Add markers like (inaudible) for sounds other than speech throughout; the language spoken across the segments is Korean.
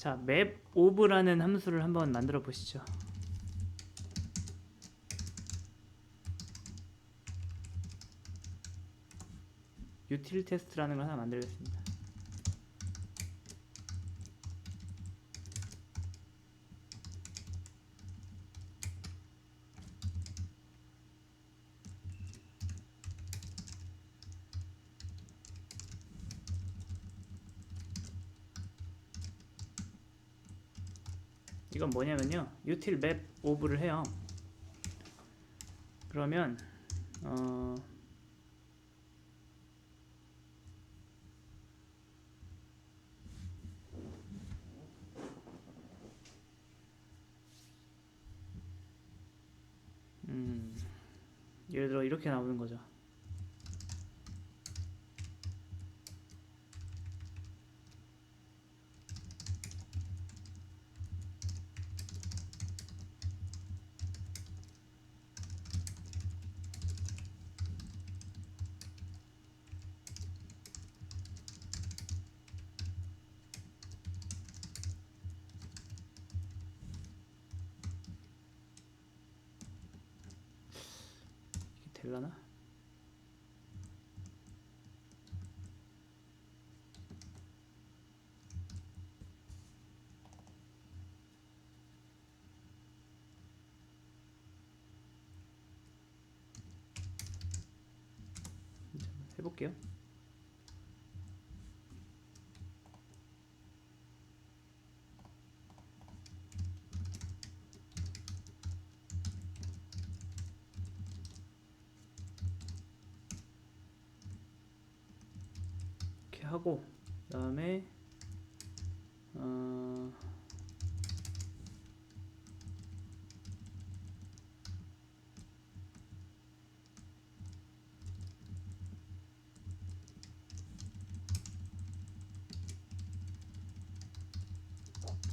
자, map of라는 함수를 한번 만들어 보시죠. util 테스트라는 걸 하나 만들겠습니다. 이건 뭐냐면요. util map of를 해요. 그러면 어 음, 예를 들어 이렇게 나오는 거죠 될라나? 해볼게요. 하고 그 다음에 어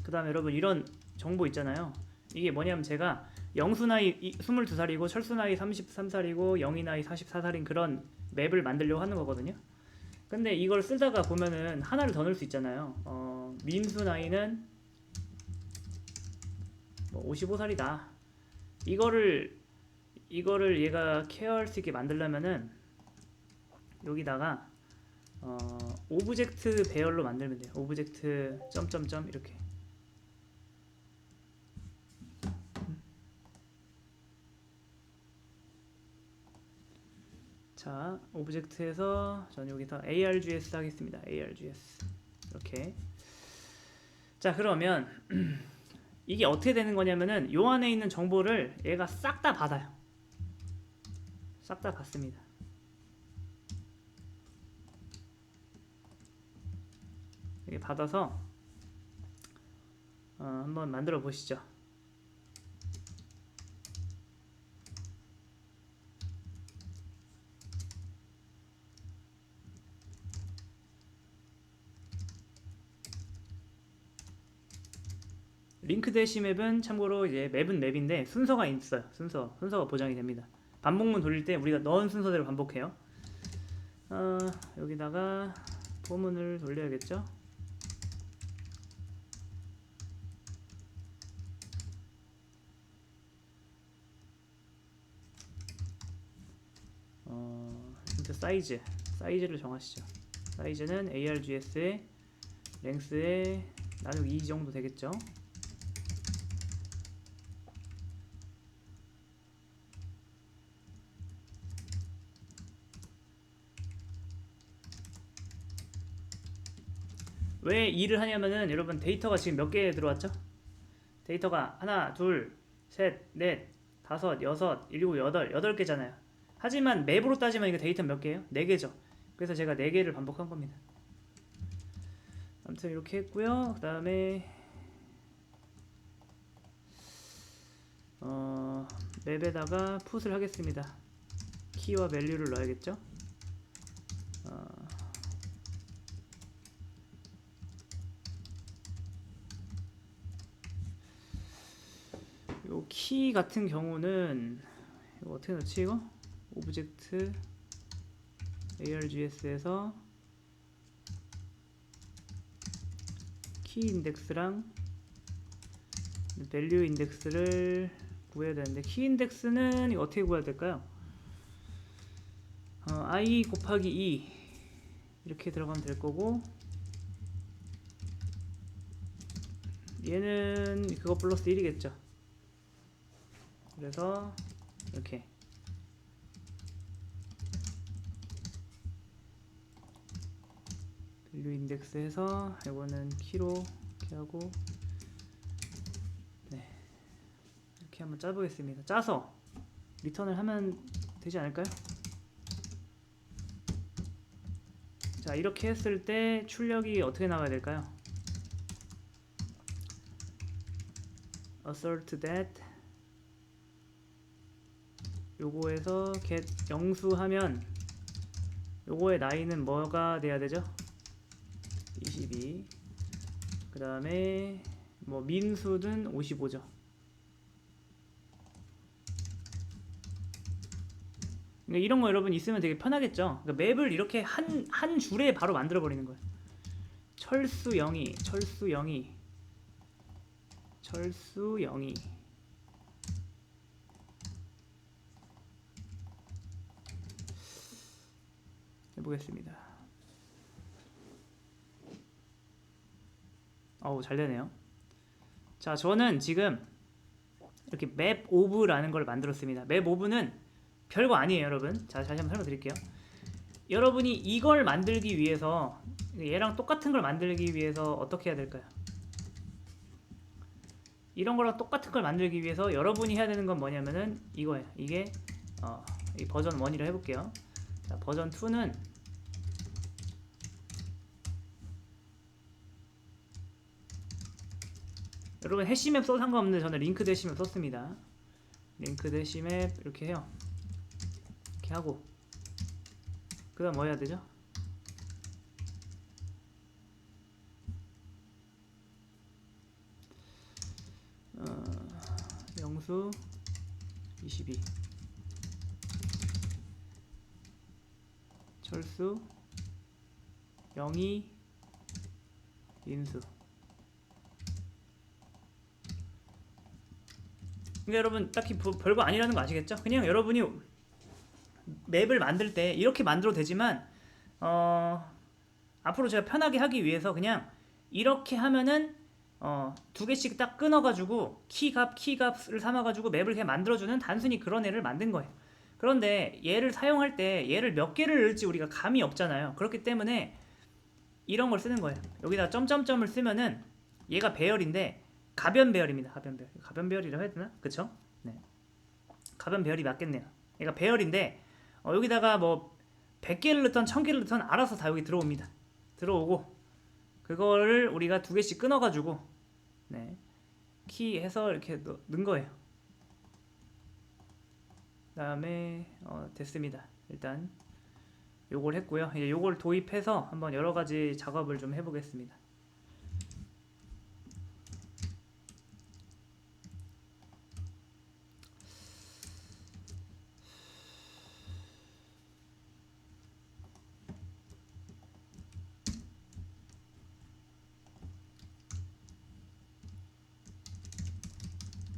그 다음에 여러분 이런 정보 있잖아요. 이게 뭐냐면 제가 영수 나이 22살이고 철수 나이 33살이고 영희 나이 44살인 그런 맵을 만들려고 하는 거거든요. 근데 이걸 쓰다가 보면은 하나를 더 넣을 수 있잖아요. 어, 민수 나이는 뭐 55살이다. 이거를 이거를 얘가 케어할 수 있게 만들려면은 여기다가 어, 오브젝트 배열로 만들면 돼요. 오브젝트 점점점 이렇게. 자, 오브젝트에서 저는 여기다 args 하겠습니다. args 이렇게. 자, 그러면 (clears throat) 이게 어떻게 되는 거냐면은 요 안에 있는 정보를 얘가 싹 다 받아요. 싹 다 받습니다. 이렇게 받아서 어, 한번 만들어 보시죠. 링크 대시 맵은 참고로 이제 맵은 맵인데 순서가 있어요. 순서 순서가 보장이 됩니다. 반복문 돌릴 때 우리가 넣은 순서대로 반복해요. 어, 여기다가 포문을 돌려야겠죠. 어, 사이즈 사이즈를 정하시죠. 사이즈는 args의 랭스의 나누기 2 정도 되겠죠. 왜 일을 하냐면은 여러분 데이터가 지금 몇 개 들어왔죠? 데이터가 하나, 둘, 셋, 넷, 다섯, 여섯, 일곱, 여덟, 여덟 개잖아요. 하지만 맵으로 따지면 이거 데이터 몇 개예요? 네 개죠. 그래서 제가 네 개를 반복한 겁니다. 아무튼 이렇게 했고요. 그 다음에 어, 맵에다가 풋을 하겠습니다. 키와 밸류를 넣어야겠죠? 어, 요키 같은 경우는 이거 어떻게 넣지 이거? 오브젝트 args에서 키 인덱스랑 밸류 인덱스를 구해야 되는데 키 인덱스는 이거 어떻게 구해야 될까요? 어, i 곱하기 2 이렇게 들어가면 될 거고 얘는 그거 플러스 1이겠죠. 그래서 이렇게 밸류 인덱스 해서 이거는 키로 이렇게 하고 네 이렇게 한번 짜보겠습니다. 짜서 리턴을 하면 되지 않을까요? 자 이렇게 했을 때 출력이 어떻게 나와야 될까요? assert that 요거에서 get 영수 하면 요거의 나이는 뭐가 돼야 되죠? 22. 그 다음에 뭐 민수는 55죠. 그러니까 이런 거 여러분 있으면 되게 편하겠죠. 그러니까 맵을 이렇게 한 한 줄에 바로 만들어 버리는 거예요. 철수 영이, 철수 영이, 철수 영이. 해보겠습니다. 어우 잘 되네요. 자 저는 지금 이렇게 맵 오브라는 걸 만들었습니다. 맵 오브는 별거 아니에요, 여러분. 자 다시 한번 설명드릴게요. 여러분이 이걸 만들기 위해서 얘랑 똑같은 걸 만들기 위해서 어떻게 해야 될까요? 이런 거랑 똑같은 걸 만들기 위해서 여러분이 해야 되는 건 뭐냐면은 이거예요. 이게 어, 이 버전 1이라 해볼게요. 자, 버전 2는 여러분 해시맵 써도 상관없는데 저는 링크 대시맵 썼습니다. 링크 대시맵 이렇게 해요. 이렇게 하고 그 다음 뭐 해야 되죠? 어, 영수 22 철수 영희 인수 그러니까 여러분 딱히 보- 별거 아니라는 거 아시겠죠? 그냥 여러분이 맵을 만들 때 이렇게 만들어도 되지만 어 앞으로 제가 편하게 하기 위해서 그냥 이렇게 하면은 어 두 개씩 딱 끊어가지고 키값 키값을 삼아가지고 맵을 그냥 만들어주는 단순히 그런 애를 만든 거예요. 그런데 얘를 사용할 때 얘를 몇 개를 넣을지 우리가 감이 없잖아요. 그렇기 때문에 이런 걸 쓰는 거예요. 여기다 점점점을 쓰면은 얘가 배열인데 가변 배열입니다. 가변 배열. 가변 배열이라고 해야 되나? 그쵸? 네. 가변 배열이 맞겠네요. 얘가 배열인데 어, 여기다가 뭐 100개를 넣던 1000개를 넣던 알아서 다 여기 들어옵니다. 들어오고 그거를 우리가 두 개씩 끊어 가지고 네. 키 해서 이렇게 넣, 넣은 거예요. 그다음에 어, 됐습니다. 일단 요걸 했고요. 이제 요걸 도입해서 한번 여러 가지 작업을 좀 해보겠습니다.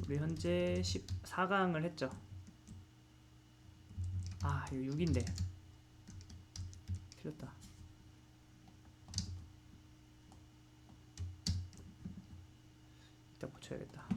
우리 현재 14강을 했죠. 아, 이거 6인데. 틀렸다. 이따 고쳐야겠다.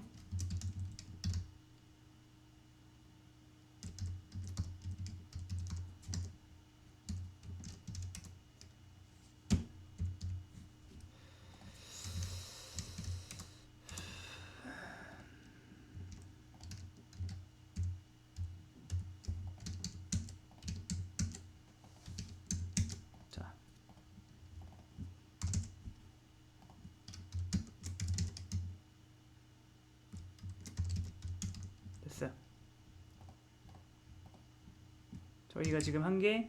자. 됐어요. 저희가 지금 한 게